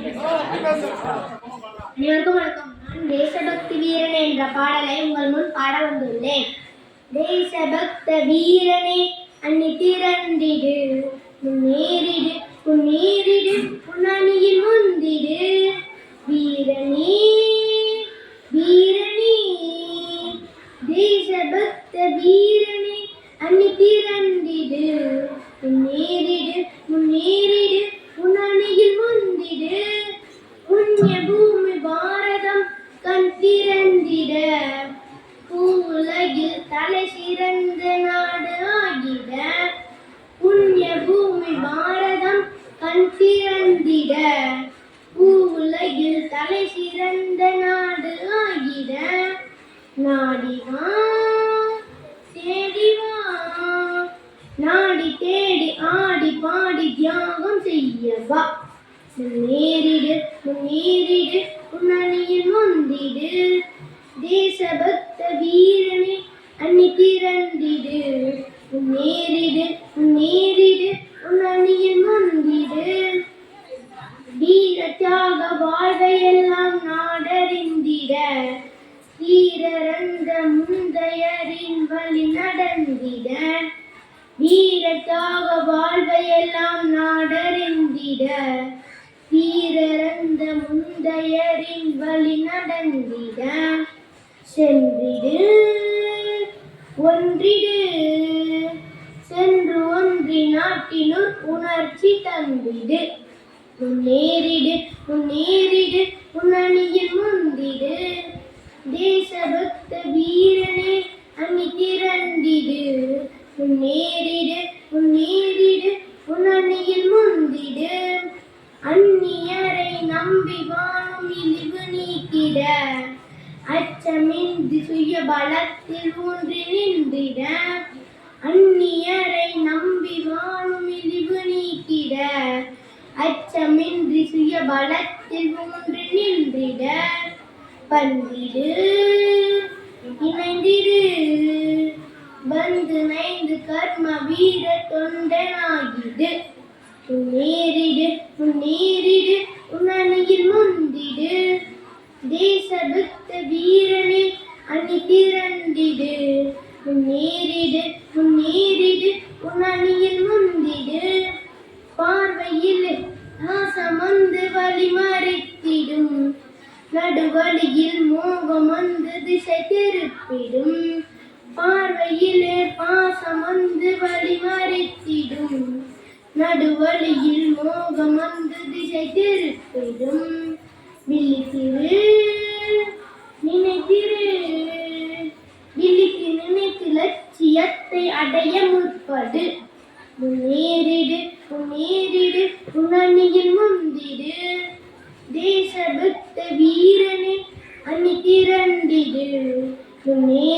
அனைவருக்கும் வணக்கம். நான் தேசபக்தி வீரன் என்ற பாடலை உங்கள் முன் பாட வந்துள்ளேன். தேசபக்த வீரனே அன்னி திறந்திடு முன்னே கண் திறந்திட பூவுலகில் தலை சிறந்த நாடு ஆகிட. புண்ணிய பூமி பாரதம் கண் திறந்திட பூவுலகில் தலை சிறந்த நாடு ஆகிட. நாடிவா தேடிவா. நாடி தேடி ஆடி பாடி தியாகம் செய்யவா. முன்னேறிடு முன்னேறிடு. முன்னணியில் முந்திடு. தேசபக்த வீரனே அணி திரண்டிடு நேரிடு நேரிடு முன்னணியில் முந்திடு. வீர தியாக வாழ்வையெல்லாம் நாடறிந்திட. வீரரந்த முந்தையரின் வழி நடந்திட. வீர தியாக வாழ்வையெல்லாம் நாடறிந்திட. வீர முந்தையரின் வழி நடந்திட சென்றிடு. ஒன்றிடு. சென்று ஒன்றி நாட்டினுள் உணர்ச்சி தந்திடு. முன்னேறிடு முன்னேறிடு முன்னணியில் முந்திடு. தேசபக்த வீரனே அணி திரண்டிடு. முன்னேறிடு முன்னேறி முன்னணியில் முந்திடு அந்நியரை நம்பி வாழும் இழிவு நீக்கிட அச்சமின்றி சுய பலத்தில் ஊன்றி நின்றிட. அந்நியரை நம்பி வாழும் இழிவு நீக்கிட. அச்சமின்றி சுய பலத்தில் ஊன்றி நின்றிட. பந்திடு இணைந்திடு வந்து நைந்து கர்ம வீர தொண்டனாகிடு. முன்னேறிடு முன்னேறிடு உன்னணியில் முந்திடு. பார்வையில் நாசமந்து வழிமறைத்திடும். நடுவழியில் மோகம் வந்து திசை திருப்பிடும் பார்வையிலே பாசம் வந்து வழிமறைத்திடும். நடுவழியில் மோகம் வந்து திசை திருப்பிடும் விழித்திரு அடைய முற்படு முன்னேறிடு முன்னேறிடு முன்னணியில் முந்திடு. தேசபக்த வீரனே அணி திரண்டிடு முன்னே